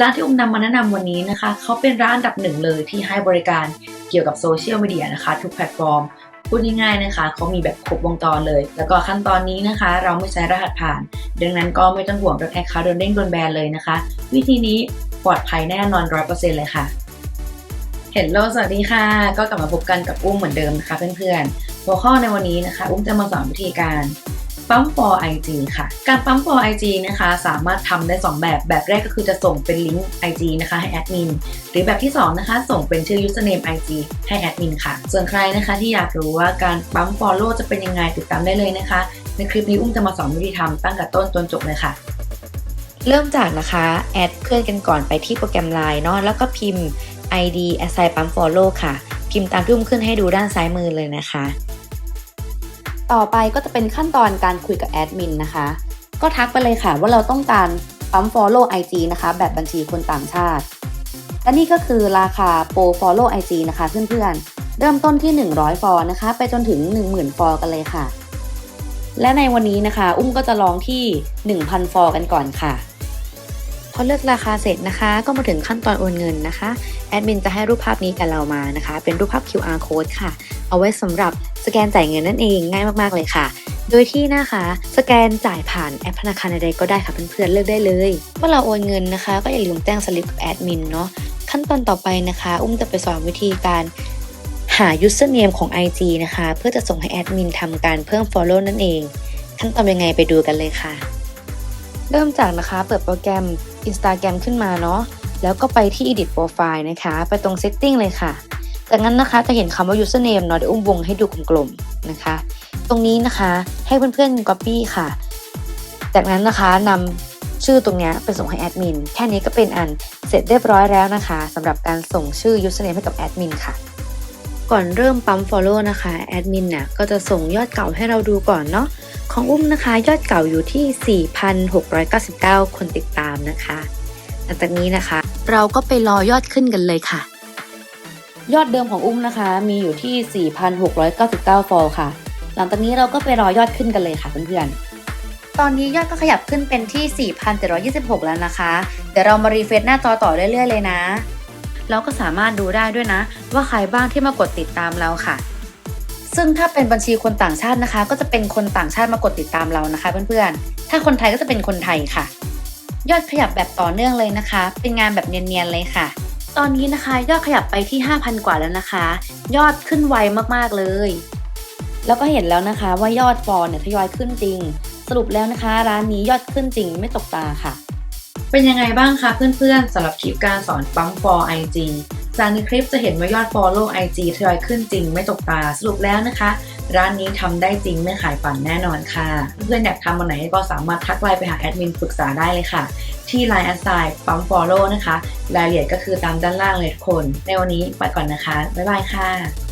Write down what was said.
ร้านที่อุ้มนำมาแนะนำวันนี้นะคะเขาเป็นร้านอันดับหนึ่งเลยที่ให้บริการเกี่ยวกับโซเชียลมีเดียนะคะ ทุกแพลตฟอร์มพูดง่ายๆนะคะเขามีแบบครบวงจรเลย แล้วก็ขั้นตอนนี้นะคะ เราไม่ใช้รหัสผ่าน ดังนั้นก็ไม่ต้องห่วงเรื่องแอคเคาท์โดนเด้งโดนแบนเลยนะคะ วิธีนี้ปลอดภัยแน่นอนร้อยเปอร์เซ็นต์เลยค่ะเฮลโลสวัสดีค่ะ ก็กลับมาพบกันกับอุ้มเหมือนเดิมนะคะเพื่อนๆหัวข้อในวันนี้นะคะ อุ้มจะมาสอนวิธีการ ปั๊ม for IG ค่ะ การปั๊ม for IG นะคะ สามารถทำได้ 2 แบบ แบบแรกก็คือจะส่งเป็นลิงก์ IG นะคะให้แอดมิน หรือแบบที่ 2 นะคะ ส่งเป็นชื่อ username IG ให้แอดมินค่ะ ส่วนใครนะคะที่อยากรู้ว่าการปั๊ม follow จะเป็นยังไงติดตามได้เลยนะคะ ในคลิปนี้อุ้มจะมาสอนวิธีทำตั้งแต่ต้นจนจบเลยค่ะเริ่มจากนะคะแอดเพื่อนกันก่อนไปที่โปรแกรม Line เนาะแล้วก็พิมพ์ ID assign ปั๊ม follow ค่ะ พิมพ์ตามที่อุ้มขึ้นให้ดูด้านซ้ายมือเลยนะคะ ต่อไปก็จะเป็นขั้นตอนการคุยกับแอดมินนะคะ ก็ทักไปเลยค่ะว่าเราต้องการปั๊ม follow IG นะคะ แบบบัญชีคนต่างชาติ และนี่ก็คือราคาโปร follow IG นะคะเพื่อนๆ เริ่มต้นที่ 100 ฟอนะคะ ไปจนถึง 10,000 ฟอกันเลยค่ะ และในวันนี้นะคะ อุ้มก็จะลองที่ 1,000 ฟอกันก่อนค่ะพอเลือกราคาเสร็จนะคะ ก็มาถึงขั้นตอนโอนเงินนะคะแอดมินจะให้รูปภาพนี้กับเรามานะคะ เป็นรูปภาพ QR code ค่ะ เอาไว้สำหรับ สแกนจ่ายเงินนั่นเองง่ายมากๆเลยค่ะ โดยที่นะคะ สแกนจ่ายผ่านแอปธนาคารใดๆก็ได้ค่ะเพื่อนๆเลือกได้เลยเมื่อเราโอนเงินนะคะ ก็อย่าลืมแจ้งสลิปกับแอดมินเนาะขั้นตอนต่อไปนะคะ อุ้มจะไปสอนวิธีการหา username ของ IG นะคะ เพื่อจะส่งให้แอดมินทำการเพิ่ม follow นั่นเอง ขั้นตอนยังไงไปดูกันเลยค่ะ เริ่มจากนะคะเปิดโปรแกรม Instagram ขึ้นมาเนาะแล้วก็ไปที่ Edit Profile นะคะ ไปตรง Setting เลยค่ะ จากนั้นนะคะจะเห็นคำว่า Username เนาะเดี๋ยวอุ้มวงให้ดูกลมๆนะคะ ตรงนี้นะคะให้เพื่อนๆ Copy ค่ะ จากนั้นนะคะนำชื่อตรงเนี้ยไปส่งให้แอดมินแค่นี้ก็เป็นอันเสร็จเรียบร้อยแล้วนะคะสำหรับการส่งชื่อ Username ให้กับแอดมินค่ะ ก่อนเริ่มปั๊ม Follow นะคะแอดมินน่ะก็จะส่งยอดเก่าให้เราดูก่อนเนาะของอุ้มนะคะ ยอดเก่าอยู่ที่ 4,699 คนติดตามนะคะหลังจากนี้นะคะ เราก็ไปรอยอดขึ้นกันเลยค่ะ ยอดเดิมของอุ้มนะคะ มีอยู่ที่ 4,699 ฟอลค่ะ หลังจากนี้เราก็ไปรอยอดขึ้นกันเลยค่ะเพื่อนๆ ตอนนี้ยอดก็ขยับขึ้นเป็นที่ 4,726 แล้วนะคะ เดี๋ยวเรามารีเฟรชหน้าจอต่อเรื่อยๆเลยนะ เราก็สามารถดูได้ด้วยนะ ว่าใครบ้างที่มากดติดตามเราค่ะ ซึ่งถ้าเป็นบัญชีคนต่างชาตินะคะ ก็จะเป็นคนต่างชาติมากดติดตามเรานะคะเพื่อนๆ ถ้าคนไทยก็จะเป็นคนไทยค่ะ ยอดขยับแบบต่อเนื่องเลยนะคะ เป็นงานแบบเนียนๆเลยค่ะ ตอนนี้นะคะยอดขยับไปที่ 5,000 กว่าแล้วนะคะ ยอดขึ้นไวมากๆเลย แล้วก็เห็นแล้วนะคะว่ายอดฟอลเนี่ยทยอยขึ้นจริง สรุปแล้วนะคะ ร้านนี้ยอดขึ้นจริงไม่ตกตาค่ะ เป็นยังไงบ้างคะเพื่อนๆสำหรับคลิปการสอนปั๊มฟอร์ไอจีากในคลิปจะเห็นว่ายอด follow IG ทยอยขึ้นจริงไม่ตกตาสรุปแล้วนะคะ ร้านนี้ทำได้จริงไม่ขายฝันแน่นอนค่ะ เพื่อนอยากทำวันไหนก็สามารถทักไลน์ไปหาแอดมินปรึกษาได้เลยค่ะ ที่ Line a s i g n ปั๊ม follow นะคะ รายละเอียดก็คือตามด้านล่างเลยทุกคน ในวันนี้ไปก่อนนะคะ บ๊ายบายค่ะ